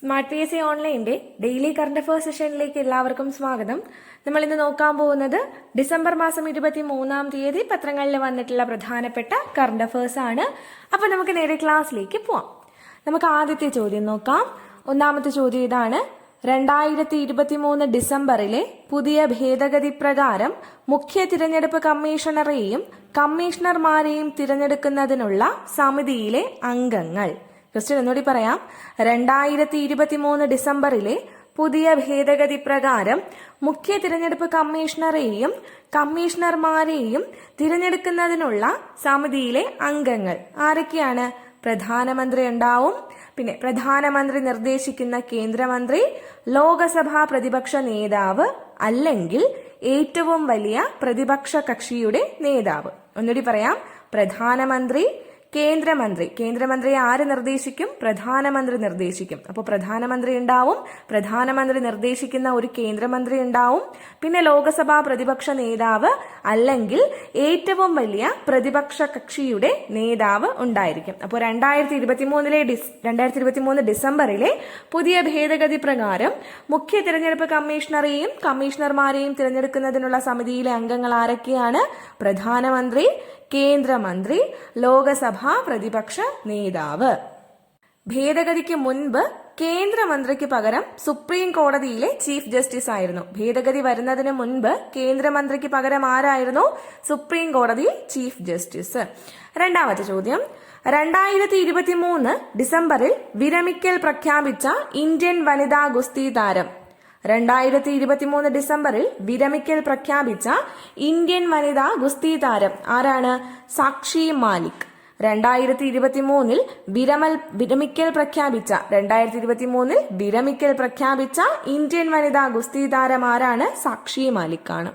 Smart P S C ഓൺലൈന്റെ daily current affairs സെഷനിലേക്ക് എല്ലാവർക്കും സ്വാഗതം. നമ്മൾ ഇന്ന് നോക്കാൻ പോകുന്നത് ഡിസംബർ മാസം ഇരുപത്തി മൂന്നാം തീയതി പത്രങ്ങളിൽ വന്നിട്ടുള്ള പ്രധാനപ്പെട്ട കറണ്ട് അഫയേഴ്സ് ആണ്. അപ്പോൾ നമുക്ക് നേരെ ക്ലാസ്സിലേക്ക് പോവാം. നമുക്ക് ആദ്യത്തെ ചോദ്യം നോക്കാം. ഒന്നാമത്തെ ചോദ്യം ഇതാണ്. രണ്ടായിരത്തി ഇരുപത്തി മൂന്ന് ഡിസംബറിലെ പുതിയ ഭേദഗതി പ്രകാരം മുഖ്യ തിരഞ്ഞെടുപ്പ് കമ്മീഷണറെയും കമ്മീഷണർമാരെയും തിരഞ്ഞെടുക്കുന്നതിനുള്ള സമിതിയിലെ അംഗങ്ങൾ. ക്വസ്റ്റ്യൻ ഒന്നുകൂടി പറയാം. രണ്ടായിരത്തി ഇരുപത്തി മൂന്ന് ഡിസംബറിലെ പുതിയ ഭേദഗതി പ്രകാരം മുഖ്യ തിരഞ്ഞെടുപ്പ് കമ്മീഷണറെയും കമ്മീഷണർമാരെയും തിരഞ്ഞെടുക്കുന്നതിനുള്ള സമിതിയിലെ അംഗങ്ങൾ ആരൊക്കെയാണ്? പ്രധാനമന്ത്രി ഉണ്ടാവും. പിന്നെ പ്രധാനമന്ത്രി നിർദ്ദേശിക്കുന്ന കേന്ദ്രമന്ത്രി ലോകസഭാ പ്രതിപക്ഷ നേതാവ് അല്ലെങ്കിൽ ഏറ്റവും വലിയ പ്രതിപക്ഷ കക്ഷിയുടെ നേതാവ്. ഒന്നുകൂടി പറയാം. പ്രധാനമന്ത്രി കേന്ദ്രമന്ത്രി. കേന്ദ്രമന്ത്രിയെ ആര് നിർദ്ദേശിക്കും? പ്രധാനമന്ത്രി നിർദ്ദേശിക്കും. അപ്പോൾ പ്രധാനമന്ത്രി ഉണ്ടാവും. പ്രധാനമന്ത്രി നിർദ്ദേശിക്കുന്ന ഒരു കേന്ദ്രമന്ത്രി ഉണ്ടാവും. പിന്നെ ലോകസഭാ പ്രതിപക്ഷ നേതാവ് അല്ലെങ്കിൽ ഏറ്റവും വലിയ പ്രതിപക്ഷ കക്ഷിയുടെ നേതാവ് ഉണ്ടായിരിക്കും. അപ്പോൾ രണ്ടായിരത്തി ഇരുപത്തി മൂന്നിലെ ഡിസ് രണ്ടായിരത്തി ഇരുപത്തി മൂന്ന് ഡിസംബറിലെ പുതിയ ഭേദഗതി പ്രകാരം മുഖ്യ തിരഞ്ഞെടുപ്പ് കമ്മീഷണറെയും കമ്മീഷണർമാരെയും തിരഞ്ഞെടുക്കുന്നതിനുള്ള സമിതിയിലെ അംഗങ്ങൾ ആരൊക്കെയാണ്? പ്രധാനമന്ത്രി കേന്ദ്രമന്ത്രി ലോകസഭാ പ്രതിപക്ഷ നേതാവ്. ഭേദഗതിക്ക് മുൻപ് കേന്ദ്രമന്ത്രിക്ക് പകരം സുപ്രീം കോടതിയിലെ ചീഫ് ജസ്റ്റിസ് ആയിരുന്നു. ഭേദഗതി വരുന്നതിന് മുൻപ് കേന്ദ്രമന്ത്രിക്ക് പകരം ആരായിരുന്നു? സുപ്രീം കോടതി ചീഫ് ജസ്റ്റിസ്. രണ്ടാമത്തെ ചോദ്യം. രണ്ടായിരത്തി ഇരുപത്തി മൂന്ന് ഡിസംബറിൽ വിരമിക്കൽ പ്രഖ്യാപിച്ച ഇന്ത്യൻ വനിതാ ഗുസ്തി താരം രണ്ടായിരത്തി ഇരുപത്തിമൂന്ന് ഡിസംബറിൽ വിരമിക്കൽ പ്രഖ്യാപിച്ച ഇന്ത്യൻ വനിതാ ഗുസ്തി താരം ആരാണ്? സാക്ഷി മാലിക്. രണ്ടായിരത്തി ഇരുപത്തി മൂന്നിൽ വിരമൽ വിരമിക്കൽ പ്രഖ്യാപിച്ച രണ്ടായിരത്തി ഇരുപത്തി മൂന്നിൽ വിരമിക്കൽ പ്രഖ്യാപിച്ച ഇന്ത്യൻ വനിതാ ഗുസ്തി താരം ആരാണ്? സാക്ഷി മാലിക് ആണ്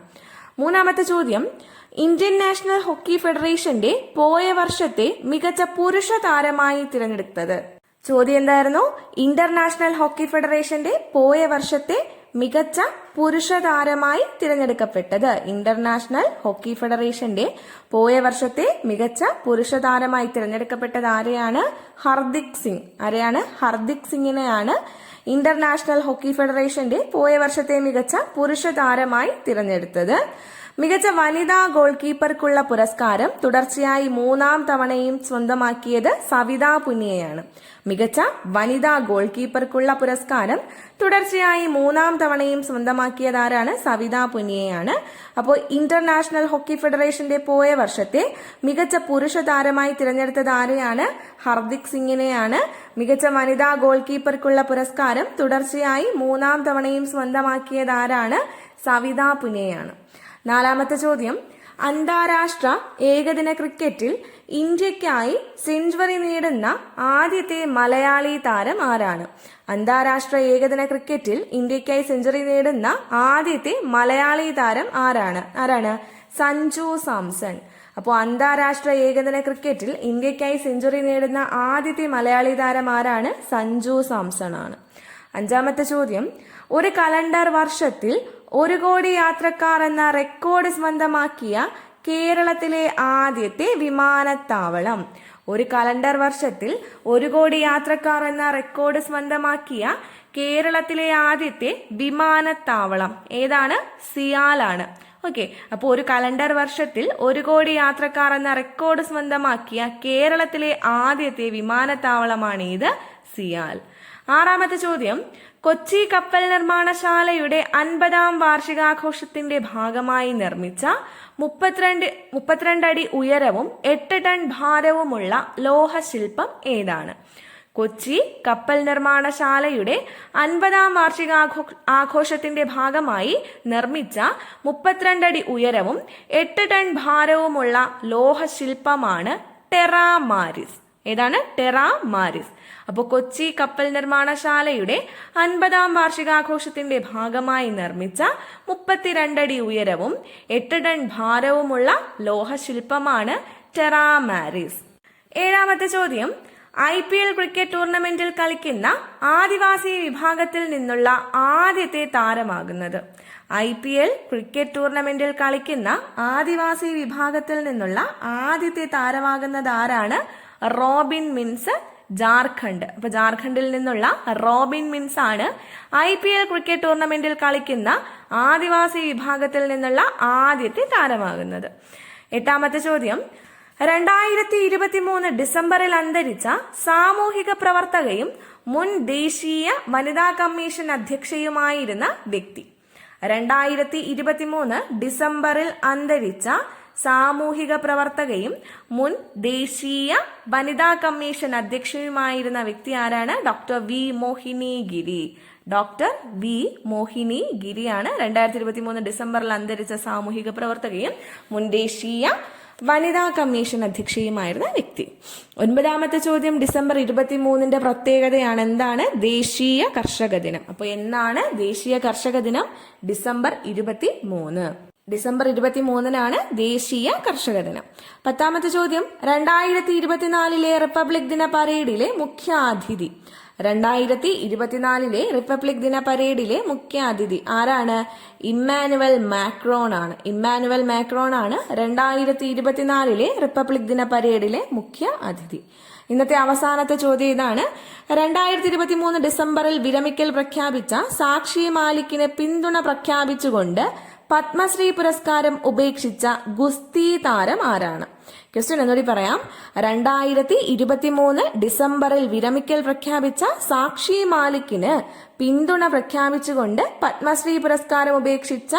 മൂന്നാമത്തെ ചോദ്യം. ഇന്ത്യൻ നാഷണൽ ഹോക്കി ഫെഡറേഷന്റെ പോയ വർഷത്തെ മികച്ച പുരുഷ താരമായി തിരഞ്ഞെടുത്തത്. ചോദ്യം എന്തായിരുന്നു? ഇന്റർനാഷണൽ ഹോക്കി ഫെഡറേഷന്റെ പോയ വർഷത്തെ മികച്ച പുരുഷ താരമായി തിരഞ്ഞെടുക്കപ്പെട്ടത്. ഇന്റർനാഷണൽ ഹോക്കി ഫെഡറേഷന്റെ പോയ വർഷത്തെ മികച്ച പുരുഷ താരമായി തിരഞ്ഞെടുക്കപ്പെട്ടത് ആരെയാണ്? ഹർദിക് സിംഗ്. ആരെയാണ്? ഹർദിക് സിംഗിനെയാണ് ഇന്റർനാഷണൽ ഹോക്കി ഫെഡറേഷന്റെ പോയ വർഷത്തെ മികച്ച പുരുഷ താരമായി തിരഞ്ഞെടുത്തത്. മികച്ച വനിതാ ഗോൾ കീപ്പർക്കുള്ള പുരസ്കാരം തുടർച്ചയായി മൂന്നാം തവണയും സ്വന്തമാക്കിയത് സവിത പുന്നിയയാണ്. മികച്ച വനിതാ ഗോൾ കീപ്പർക്കുള്ള പുരസ്കാരം തുടർച്ചയായി മൂന്നാം തവണയും സ്വന്തമാക്കിയത് ആരാണ് സവിത പുനിയയാണ് അപ്പോൾ ഇന്റർനാഷണൽ ഹോക്കി ഫെഡറേഷന്റെ പോയ വർഷത്തെ മികച്ച പുരുഷ താരമായി തിരഞ്ഞെടുത്തത് ആരെയാണ്? ഹർദിക് സിംഗിനെയാണ്. മികച്ച വനിതാ ഗോൾ കീപ്പർക്കുള്ള പുരസ്കാരം തുടർച്ചയായി മൂന്നാം തവണയും സ്വന്തമാക്കിയത് ആരാണ് സവിത പുനിയയാണ് നാലാമത്തെ ചോദ്യം. അന്താരാഷ്ട്ര ഏകദിന ക്രിക്കറ്റിൽ ഇന്ത്യക്കായി സെഞ്ചുറി നേടുന്ന ആദ്യത്തെ മലയാളി താരം ആരാണ്? അന്താരാഷ്ട്ര ഏകദിന ക്രിക്കറ്റിൽ ഇന്ത്യക്കായി സെഞ്ചുറി നേടുന്ന ആദ്യത്തെ മലയാളി താരം ആരാണ്? ആരാണ്? സഞ്ജു സാംസൺ. അപ്പോൾ അന്താരാഷ്ട്ര ഏകദിന ക്രിക്കറ്റിൽ ഇന്ത്യക്കായി സെഞ്ചുറി നേടുന്ന ആദ്യത്തെ മലയാളി താരം ആരാണ്? സഞ്ജു സാംസൺ ആണ്. അഞ്ചാമത്തെ ചോദ്യം. ഒരു കലണ്ടർ വർഷത്തിൽ ഒരു കോടി യാത്രക്കാർ എന്ന റെക്കോർഡ് സ്വന്തമാക്കിയ കേരളത്തിലെ ആദ്യത്തെ വിമാനത്താവളം. ഒരു കലണ്ടർ വർഷത്തിൽ ഒരു കോടി യാത്രക്കാർ എന്ന റെക്കോർഡ് സ്വന്തമാക്കിയ കേരളത്തിലെ ആദ്യത്തെ വിമാനത്താവളം. ഏതാണ്? സിയാലാണ്. ഓക്കെ അപ്പോൾ ഒരു കലണ്ടർ വർഷത്തിൽ ഒരു കോടി യാത്രക്കാർ എന്ന റെക്കോർഡ് സ്വന്തമാക്കിയ കേരളത്തിലെ ആദ്യത്തെ വിമാനത്താവളമാണ് ഇത് സിയാൽ. ആറാമത്തെ ചോദ്യം. കൊച്ചി കപ്പൽ നിർമ്മാണശാലയുടെ അൻപതാം വാർഷികാഘോഷത്തിന്റെ ഭാഗമായി നിർമ്മിച്ച മുപ്പത്തിരണ്ട് മുപ്പത്തിരണ്ടടി ഉയരവും എട്ട് ടൺ ഭാരവുമുള്ള ലോഹശില്പം ഏതാണ്? കൊച്ചി കപ്പൽ നിർമ്മാണശാലയുടെ അൻപതാം വാർഷികാഘോ ആഘോഷത്തിന്റെ ഭാഗമായി നിർമ്മിച്ച മുപ്പത്തിരണ്ടടി ഉയരവും എട്ട് ടൺ ഭാരവുമുള്ള ലോഹശില്പമാണ് ടെറാമാരിസ്. ഏതാണ്? ടെറാമാരിസ് അപ്പോൾ കൊച്ചി കപ്പൽ നിർമ്മാണശാലയുടെ അൻപതാം വാർഷികാഘോഷത്തിന്റെ ഭാഗമായി നിർമ്മിച്ച മുപ്പത്തിരണ്ടടി ഉയരവും എട്ട് ടൺ ഭാരവുമുള്ള ലോഹശില്പമാണ് ടെറാമാരിസ് ഏഴാമത്തെ ചോദ്യം. ഐ പി എൽ ക്രിക്കറ്റ് ടൂർണമെന്റിൽ കളിക്കുന്ന ആദിവാസി വിഭാഗത്തിൽ നിന്നുള്ള ആദ്യത്തെ താരമാകുന്നത്. ഐ പി എൽ ക്രിക്കറ്റ് ടൂർണമെന്റിൽ കളിക്കുന്ന ആദിവാസി വിഭാഗത്തിൽ നിന്നുള്ള ആദ്യത്തെ താരമാകുന്നത് ആരാണ്? റോബിൻ മിൻസ് ജാർഖണ്ഡ്. അപ്പൊ ജാർഖണ്ഡിൽ നിന്നുള്ള റോബിൻ മിൻസ് ആണ് ഐ പി എൽ ക്രിക്കറ്റ് ടൂർണമെന്റിൽ കളിക്കുന്ന ആദിവാസി വിഭാഗത്തിൽ നിന്നുള്ള ആദ്യത്തെ താരമാകുന്നത്. എട്ടാമത്തെ ചോദ്യം. രണ്ടായിരത്തി ഇരുപത്തി മൂന്ന് ഡിസംബറിൽ അന്തരിച്ച സാമൂഹിക പ്രവർത്തകയും മുൻ ദേശീയ വനിതാ കമ്മീഷൻ അധ്യക്ഷയുമായിരുന്ന വ്യക്തി. രണ്ടായിരത്തി ഇരുപത്തി മൂന്ന് ഡിസംബറിൽ അന്തരിച്ച സാമൂഹിക പ്രവർത്തകയും മുൻ ദേശീയ വനിതാ കമ്മീഷൻ അധ്യക്ഷയുമായിരുന്ന വ്യക്തി ആരാണ്? Doctor V Mohini Giri doctor V Mohini ഗിരിയാണ് രണ്ടായിരത്തി ഇരുപത്തി മൂന്ന് ഡിസംബറിൽ അന്തരിച്ച സാമൂഹിക പ്രവർത്തകയും മുൻ ദേശീയ വനിതാ കമ്മീഷൻ അധ്യക്ഷയുമായിരുന്ന വ്യക്തി. ഒൻപതാമത്തെ ചോദ്യം ഡിസംബർ ഇരുപത്തി മൂന്നിന്റെ പ്രത്യേകതയാണ് എന്താണ്? ദേശീയ കർഷക ദിനം. അപ്പോൾ എന്നാണ് ദേശീയ കർഷക ദിനം? ഡിസംബർ ഇരുപത്തി മൂന്ന് ഡിസംബർ ഇരുപത്തി മൂന്നിനാണ് ദേശീയ കർഷക ദിനം. പത്താമത്തെ ചോദ്യം രണ്ടായിരത്തി ഇരുപത്തിനാലിലെ റിപ്പബ്ലിക് ദിന പരേഡിലെ മുഖ്യാതിഥി. രണ്ടായിരത്തി ഇരുപത്തിനാലിലെ റിപ്പബ്ലിക് ദിന പരേഡിലെ മുഖ്യാതിഥി ആരാണ്? ഇമ്മാനുവൽ മാക്രോൺ ആണ്. ഇമ്മാനുവൽ മാക്രോൺ ആണ് രണ്ടായിരത്തി ഇരുപത്തിനാലിലെ റിപ്പബ്ലിക് ദിന പരേഡിലെ മുഖ്യ അതിഥി. ഇന്നത്തെ അവസാനത്തെ ചോദ്യം ഇതാണ്. രണ്ടായിരത്തി ഇരുപത്തി മൂന്ന് ഡിസംബറിൽ വിരമിക്കൽ പ്രഖ്യാപിച്ച സാക്ഷി മാലിക്കിനെ പിന്തുണ പ്രഖ്യാപിച്ചുകൊണ്ട് പത്മശ്രീ പുരസ്കാരം ഉപേക്ഷിച്ച ഗുസ്തി താരം ആരാണ്? ക്വസ്റ്റ്യൻ എന്നുകൂടി പറയാം. രണ്ടായിരത്തി ഇരുപത്തി മൂന്ന് ഡിസംബറിൽ വിരമിക്കൽ പ്രഖ്യാപിച്ച സാക്ഷി മാലിക്കിന് പിന്തുണ പ്രഖ്യാപിച്ചുകൊണ്ട് പത്മശ്രീ പുരസ്കാരം ഉപേക്ഷിച്ച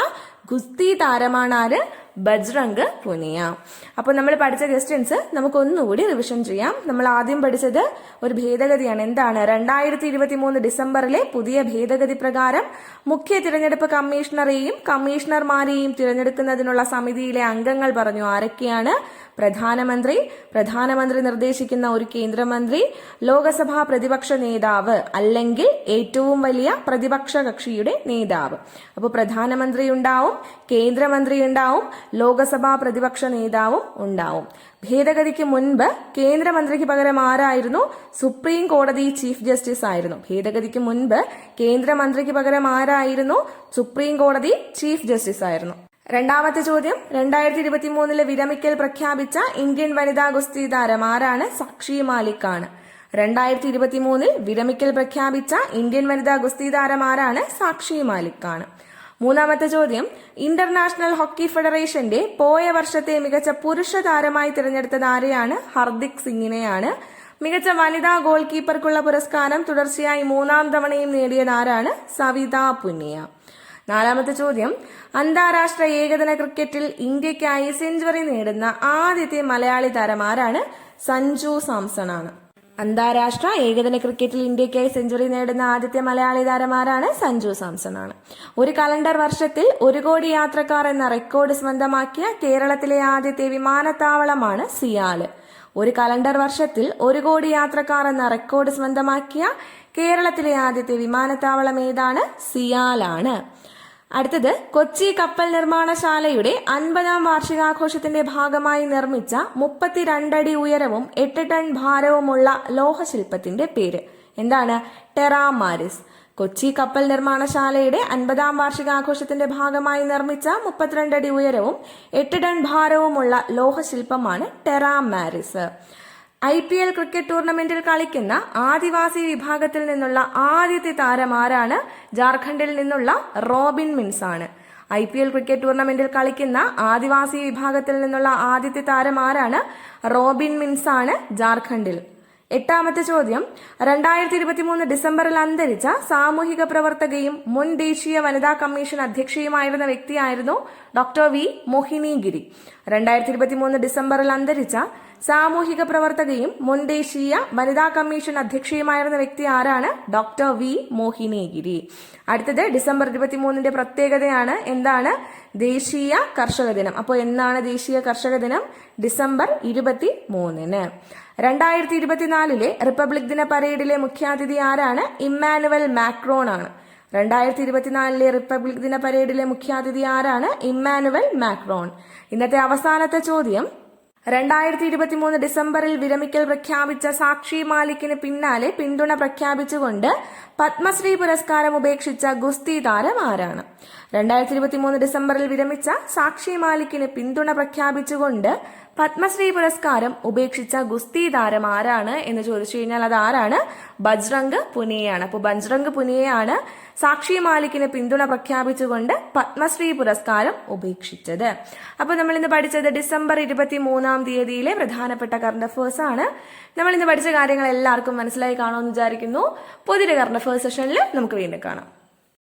ഗുസ്തി താരമാണ് ആര് ബജ്രംഗ് പുനിയ. അപ്പോൾ നമ്മൾ പഠിച്ച ക്വസ്റ്റ്യൻസ് നമുക്ക് ഒന്നുകൂടി റിവിഷൻ ചെയ്യാം. നമ്മൾ ആദ്യം പഠിച്ചത് ഒരു ഭേദഗതിയാണ്. എന്താണ്? രണ്ടായിരത്തി ഇരുപത്തി മൂന്ന് ഡിസംബറിലെ പുതിയ ഭേദഗതി പ്രകാരം മുഖ്യ തിരഞ്ഞെടുപ്പ് കമ്മീഷണറെയും കമ്മീഷണർമാരെയും തിരഞ്ഞെടുക്കുന്നതിനുള്ള സമിതിയിലെ അംഗങ്ങൾ പറഞ്ഞു. ആരൊക്കെയാണ്? പ്രധാനമന്ത്രി പ്രധാനമന്ത്രി നിർദ്ദേശിക്കുന്ന ഒരു കേന്ദ്രമന്ത്രി ലോകസഭാ പ്രതിപക്ഷ നേതാവ് അല്ലെങ്കിൽ ഏറ്റവും വലിയ പ്രതിപക്ഷ കക്ഷിയുടെ നേതാവ്. അപ്പോൾ പ്രധാനമന്ത്രി ഉണ്ടാവും കേന്ദ്രമന്ത്രി ഉണ്ടാവും ലോകസഭാ പ്രതിപക്ഷ നേതാവും ഉണ്ടാവും. ഭേദഗതിക്ക് മുൻപ് കേന്ദ്രമന്ത്രിക്ക് പകരം ആരായിരുന്നു? സുപ്രീം കോടതി ചീഫ് ജസ്റ്റിസ് ആയിരുന്നു. ഭേദഗതിക്ക് മുൻപ് കേന്ദ്രമന്ത്രിക്ക് പകരം ആരായിരുന്നു? സുപ്രീം കോടതി ചീഫ് ജസ്റ്റിസ് ആയിരുന്നു. രണ്ടാമത്തെ ചോദ്യം രണ്ടായിരത്തി ഇരുപത്തി മൂന്നിലെ വിരമിക്കൽ പ്രഖ്യാപിച്ച ഇന്ത്യൻ വനിതാ ഗുസ്തി താരം ആരാണ്? സാക്ഷി മാലിക് ആണ് രണ്ടായിരത്തി ഇരുപത്തി മൂന്നിൽ വിരമിക്കൽ പ്രഖ്യാപിച്ച ഇന്ത്യൻ വനിതാ ഗുസ്തി താരം ആരാണ്? സാക്ഷി മാലിക് ആണ് മൂന്നാമത്തെ ചോദ്യം ഇന്റർനാഷണൽ ഹോക്കി ഫെഡറേഷന്റെ പോയ വർഷത്തെ മികച്ച പുരുഷ താരമായി തിരഞ്ഞെടുത്തത് ആരെയാണ്? ഹർദിക് സിംഗിനെയാണ്. മികച്ച വനിതാ ഗോൾ കീപ്പർക്കുള്ള പുരസ്കാരം തുടർച്ചയായി മൂന്നാം തവണയും നേടിയത് ആരാണ്? സവിത പുന്നിയ. നാലാമത്തെ ചോദ്യം. അന്താരാഷ്ട്ര ഏകദിന ക്രിക്കറ്റിൽ ഇന്ത്യക്കായി സെഞ്ചുറി നേടുന്ന ആദ്യത്തെ മലയാളി താരം ആരാണ്? സഞ്ജു സാംസൺ ആണ് അന്താരാഷ്ട്ര ഏകദിന ക്രിക്കറ്റിൽ ഇന്ത്യക്കായി സെഞ്ചുറി നേടുന്ന ആദ്യത്തെ മലയാളി താരമാരാണ് സഞ്ജു സാംസൺ ആണ് ഒരു കലണ്ടർ വർഷത്തിൽ ഒരു കോടി യാത്രക്കാർ എന്ന റെക്കോർഡ് സ്വന്തമാക്കിയ കേരളത്തിലെ ആദ്യത്തെ വിമാനത്താവളമാണ് സിയാൽ. ഒരു കലണ്ടർ വർഷത്തിൽ ഒരു കോടി യാത്രക്കാർ എന്ന റെക്കോർഡ് സ്വന്തമാക്കിയ കേരളത്തിലെ ആദ്യത്തെ വിമാനത്താവളം ഏതാണ്? സിയാലാണ്. അടുത്തത് കൊച്ചി കപ്പൽ നിർമ്മാണശാലയുടെ അൻപതാം വാർഷികാഘോഷത്തിന്റെ ഭാഗമായി നിർമ്മിച്ച മുപ്പത്തിരണ്ടടി ഉയരവും എട്ട് ടൺ ഭാരവുമുള്ള ലോഹശില്പത്തിന്റെ പേര്. എന്താണ്? ടെറാമാരിസ്. കൊച്ചി കപ്പൽ നിർമ്മാണശാലയുടെ അൻപതാം വാർഷികാഘോഷത്തിന്റെ ഭാഗമായി നിർമ്മിച്ച മുപ്പത്തിരണ്ടടി ഉയരവും എട്ട് ടൺ ഭാരവുമുള്ള ലോഹശില്പമാണ് ടെറാമാരിസ്. ഐ പി എൽ ക്രിക്കറ്റ് ടൂർണമെന്റിൽ കളിക്കുന്ന ആദിവാസി വിഭാഗത്തിൽ നിന്നുള്ള ആദ്യത്തെ താരം ആരാണ്? ജാർഖണ്ഡിൽ നിന്നുള്ള റോബിൻ മിൻസ് ആണ് ഐ പി എൽ ക്രിക്കറ്റ് ടൂർണമെന്റിൽ കളിക്കുന്ന ആദിവാസി വിഭാഗത്തിൽ നിന്നുള്ള ആദ്യത്തെ താരം ആരാണ്? റോബിൻ മിൻസ് ആണ് ജാർഖണ്ഡിൽ. എട്ടാമത്തെ ചോദ്യം. രണ്ടായിരത്തി ഇരുപത്തിമൂന്ന് ഡിസംബറിൽ അന്തരിച്ച സാമൂഹിക പ്രവർത്തകയും മുൻ ദേശീയ വനിതാ കമ്മീഷൻ അധ്യക്ഷയുമായിരുന്ന വ്യക്തിയായിരുന്നു ഡോക്ടർ വി മോഹിനി ഗിരി രണ്ടായിരത്തി ഇരുപത്തിമൂന്ന് ഡിസംബറിൽ അന്തരിച്ച സാമൂഹിക പ്രവർത്തകയും മുൻ ദേശീയ വനിതാ കമ്മീഷൻ അധ്യക്ഷയുമായിരുന്ന വ്യക്തി ആരാണ്? ഡോക്ടർ വി മോഹിനിഗിരി അടുത്തത് ഡിസംബർ ഇരുപത്തിമൂന്നിന്റെ പ്രത്യേകതയാണ് എന്താണ്? ദേശീയ കർഷക ദിനം. അപ്പോൾ എന്നാണ് ദേശീയ കർഷക ദിനം? ഡിസംബർ ഇരുപത്തി മൂന്നിന് രണ്ടായിരത്തി ഇരുപത്തിനാലിലെ റിപ്പബ്ലിക് ദിന പരേഡിലെ മുഖ്യാതിഥി ആരാണ്? ഇമ്മാനുവൽ മാക്രോൺ ആണ്. രണ്ടായിരത്തി ഇരുപത്തിനാലിലെ റിപ്പബ്ലിക് ദിന പരേഡിലെ മുഖ്യാതിഥി ആരാണ്? Emmanuel Macron. ഇന്നത്തെ അവസാനത്തെ ചോദ്യം രണ്ടായിരത്തി ഇരുപത്തി മൂന്ന് ഡിസംബറിൽ വിരമിക്കൽ പ്രഖ്യാപിച്ച സാക്ഷി മാലിക്കിന് പിന്നാലെ പിന്തുണ പ്രഖ്യാപിച്ചുകൊണ്ട് പത്മശ്രീ പുരസ്കാരം ഉപേക്ഷിച്ച ഗുസ്തി താരം ആരാണ്? രണ്ടായിരത്തി ഇരുപത്തി മൂന്ന് ഡിസംബറിൽ വിരമിച്ച സാക്ഷി മാലിക്കിന് പിന്തുണ പ്രഖ്യാപിച്ചുകൊണ്ട് പത്മശ്രീ പുരസ്കാരം ഉപേക്ഷിച്ച ഗുസ്തി താരം ആരാണ് എന്ന് ചോദിച്ചു കഴിഞ്ഞാൽ അത് ആരാണ്? ബജ്രംഗ് പുനിയയാണ്. അപ്പോൾ ബജ്രംഗ് പുനിയയാണ് സാക്ഷി മാലിക്കിന് പിന്തുണ പ്രഖ്യാപിച്ചുകൊണ്ട് പത്മശ്രീ പുരസ്കാരം ഉപേക്ഷിച്ചത്. അപ്പോൾ നമ്മൾ ഇന്ന് പഠിച്ചത് ഡിസംബർ ഇരുപത്തി മൂന്നാം തീയതിയിലെ പ്രധാനപ്പെട്ട കറണ്ട് അഫേഴ്സ് ആണ്. നമ്മൾ ഇന്ന് പഠിച്ച കാര്യങ്ങൾ എല്ലാവർക്കും മനസ്സിലായി കാണുമെന്ന് വിചാരിക്കുന്നു. പുതിയൊരു കറണ്ട് അഫേഴ്സ് സെഷനിൽ നമുക്ക് വീണ്ടും കാണാം.